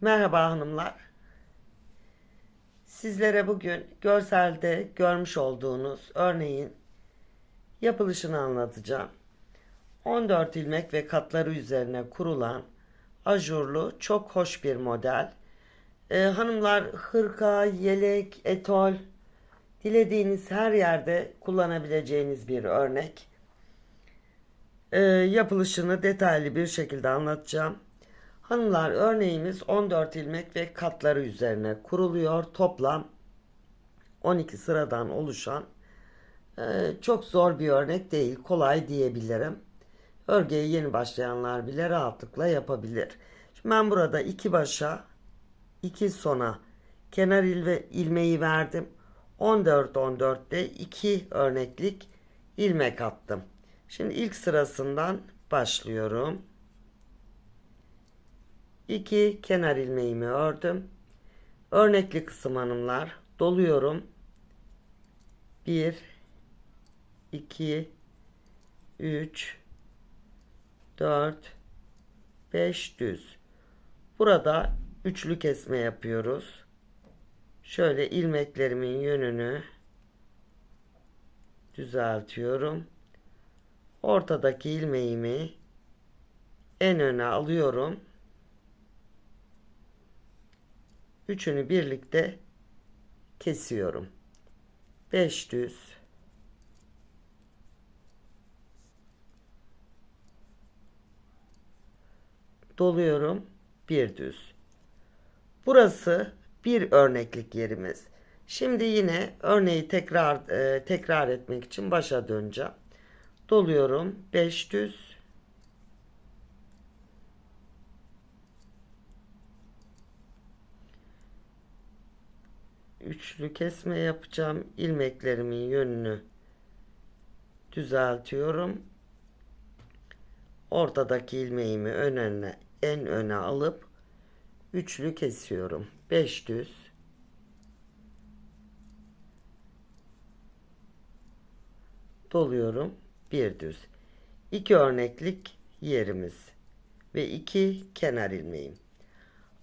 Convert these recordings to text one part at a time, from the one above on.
Merhaba hanımlar. Sizlere bugün görselde görmüş olduğunuz örneğin yapılışını anlatacağım. 14 ilmek ve katları üzerine kurulan ajurlu çok hoş bir model. Ee, hanımlar hırka, yelek, etol dilediğiniz her yerde kullanabileceğiniz bir örnek. Ee, yapılışını detaylı bir şekilde anlatacağım. Hanımlar örneğimiz 14 ilmek ve katları üzerine kuruluyor. Toplam 12 sıradan oluşan e, çok zor bir örnek değil. Kolay diyebilirim. Örgüye yeni başlayanlar bile rahatlıkla yapabilir. Şimdi ben burada iki başa iki sona kenar ilve, ilmeği verdim. 14 14'te 2 örneklik ilmek attım. Şimdi ilk sırasından başlıyorum. 2 kenar ilmeğimi ördüm. Örnekli kısım hanımlar doluyorum. 1 2 3 4 5 düz. Burada üçlü kesme yapıyoruz. Şöyle ilmeklerimin yönünü düzeltiyorum. Ortadaki ilmeğimi en öne alıyorum. Üçünü birlikte kesiyorum. 5 düz. Doluyorum. Bir düz. Burası bir örneklik yerimiz. Şimdi yine örneği tekrar e, tekrar etmek için başa döneceğim. Doluyorum. 5 düz. Üçlü kesme yapacağım. İlmeklerimin yönünü düzeltiyorum. Ortadaki ilmeğimi ön öne, en öne alıp üçlü kesiyorum. 5 düz. Doluyorum. Bir düz. İki örneklik yerimiz ve iki kenar ilmeğim.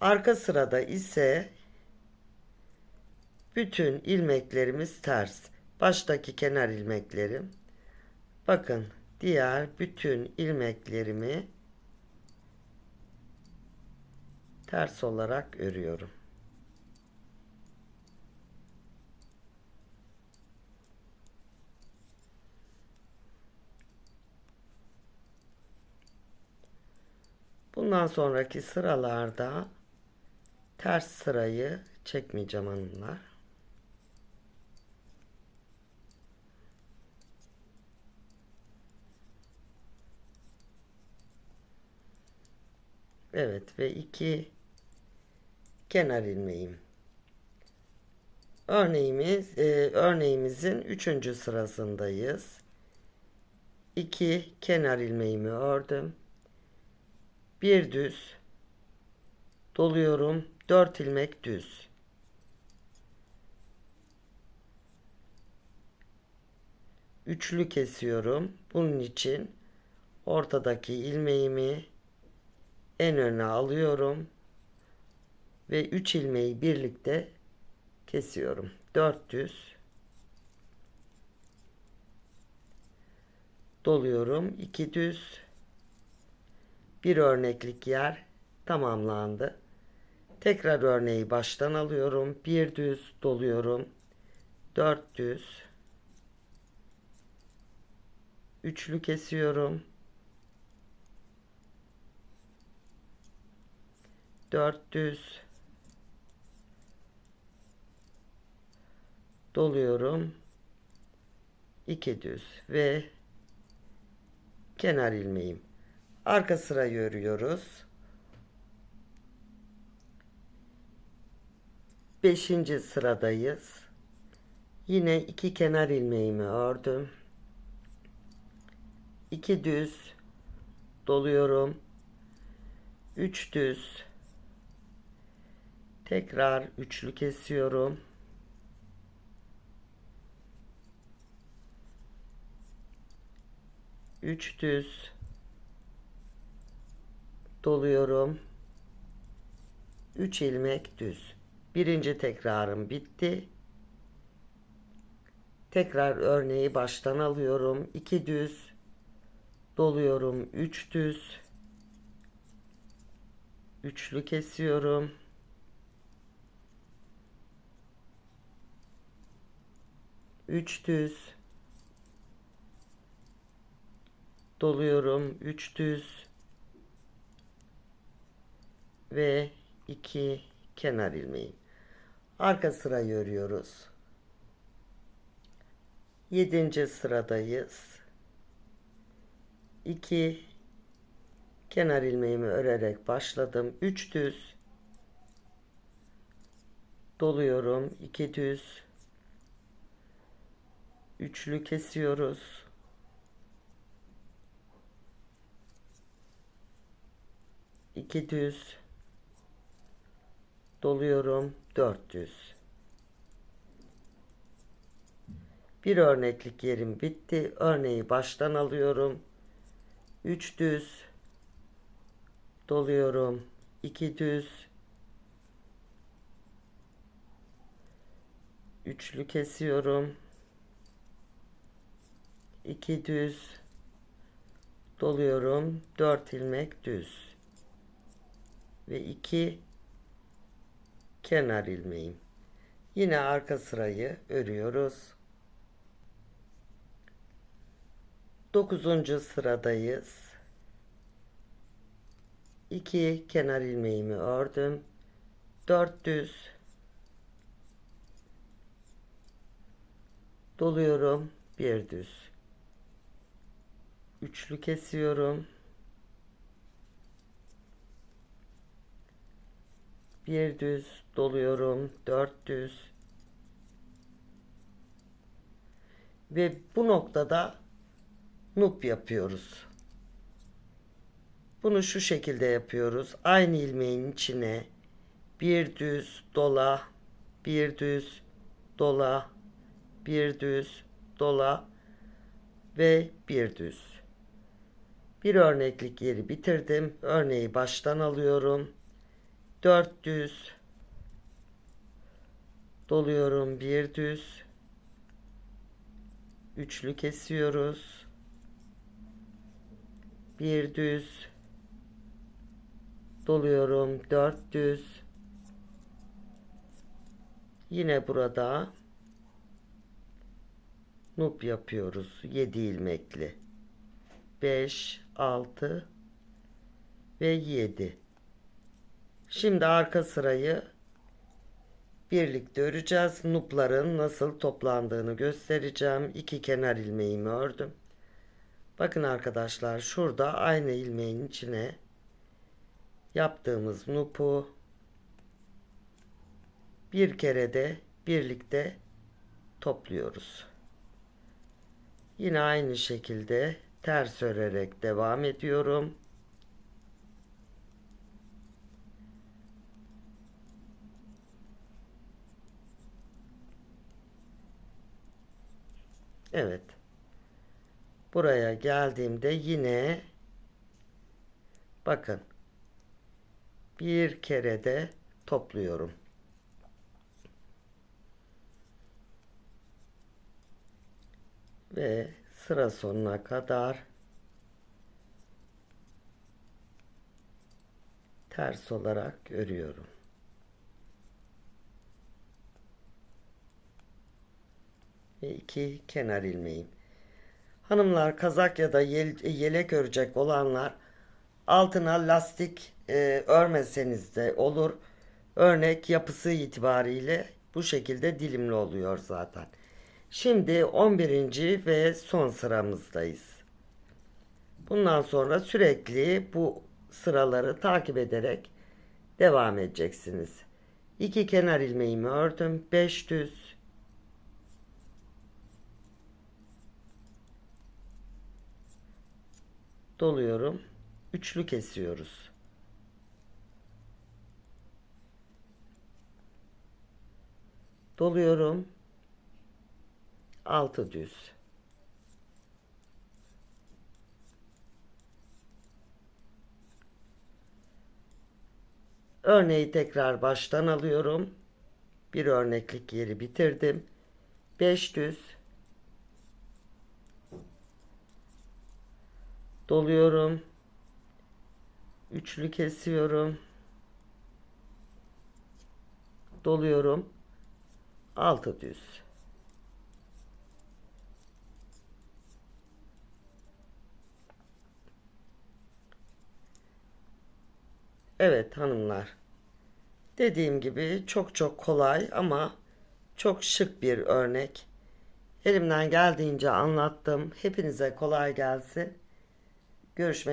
Arka sırada ise bütün ilmeklerimiz ters. Baştaki kenar ilmeklerim. Bakın diğer bütün ilmeklerimi ters olarak örüyorum. Bundan sonraki sıralarda ters sırayı çekmeyeceğim hanımlar. Evet ve iki kenar ilmeğim. Örneğimiz e, örneğimizin üçüncü sırasındayız. İki kenar ilmeğimi ördüm. Bir düz doluyorum. Dört ilmek düz. Üçlü kesiyorum. Bunun için ortadaki ilmeğimi en öne alıyorum ve 3 ilmeği birlikte kesiyorum. 400 doluyorum. 2 düz bir örneklik yer tamamlandı. Tekrar örneği baştan alıyorum. Bir düz doluyorum. 4 düz üçlü kesiyorum. 400 doluyorum. 2 düz ve kenar ilmeğim. Arka sıra örüyoruz 5. sıradayız. Yine iki kenar ilmeğimi ördüm. 2 düz doluyorum. 3 düz Tekrar üçlü kesiyorum. Üç düz doluyorum. 3 ilmek düz. Birinci tekrarım bitti. Tekrar örneği baştan alıyorum. 2 düz doluyorum. 3 düz. Üçlü kesiyorum. Üç düz. Doluyorum. Üç düz. Ve iki kenar ilmeği. Arka sırayı örüyoruz. Yedinci sıradayız. 2 kenar ilmeğimi örerek başladım. 3 düz doluyorum. 2 düz üçlü kesiyoruz. İki düz doluyorum. Dört düz. Bir örneklik yerim bitti. Örneği baştan alıyorum. 3 düz doluyorum 2 düz üçlü kesiyorum 2 düz doluyorum 4 ilmek düz ve 2 kenar ilmeğim yine arka sırayı örüyoruz 9. sıradayız. 2 kenar ilmeğimi ördüm. 4 düz doluyorum. 1 düz. Üçlü kesiyorum. Bir düz doluyorum. Dört düz. Ve bu noktada nup yapıyoruz. Bunu şu şekilde yapıyoruz. Aynı ilmeğin içine bir düz dola, bir düz dola, bir düz dola ve bir düz. Bir örneklik yeri bitirdim. Örneği baştan alıyorum. Dört düz doluyorum. Bir düz üçlü kesiyoruz bir düz doluyorum dört düz yine burada nup yapıyoruz 7 ilmekli 5 6 ve 7 şimdi arka sırayı birlikte öreceğiz. Nupların nasıl toplandığını göstereceğim. İki kenar ilmeğimi ördüm. Bakın arkadaşlar şurada aynı ilmeğin içine yaptığımız nupu bir kere de birlikte topluyoruz. Yine aynı şekilde ters örerek devam ediyorum. Evet. Buraya geldiğimde yine bakın bir kere de topluyorum. Ve sıra sonuna kadar ters olarak örüyorum. Ve iki kenar ilmeğim. Hanımlar kazak ya da yel, yelek örecek olanlar altına lastik e, örmeseniz de olur. Örnek yapısı itibariyle bu şekilde dilimli oluyor zaten. Şimdi 11. ve son sıramızdayız. Bundan sonra sürekli bu sıraları takip ederek devam edeceksiniz. İki kenar ilmeğimi ördüm. 5 düz doluyorum. Üçlü kesiyoruz. Doluyorum. Altı düz. Örneği tekrar baştan alıyorum. Bir örneklik yeri bitirdim. 5 düz doluyorum. Üçlü kesiyorum. Doluyorum. Altı düz. Evet hanımlar. Dediğim gibi çok çok kolay ama çok şık bir örnek. Elimden geldiğince anlattım. Hepinize kolay gelsin. Görüşmek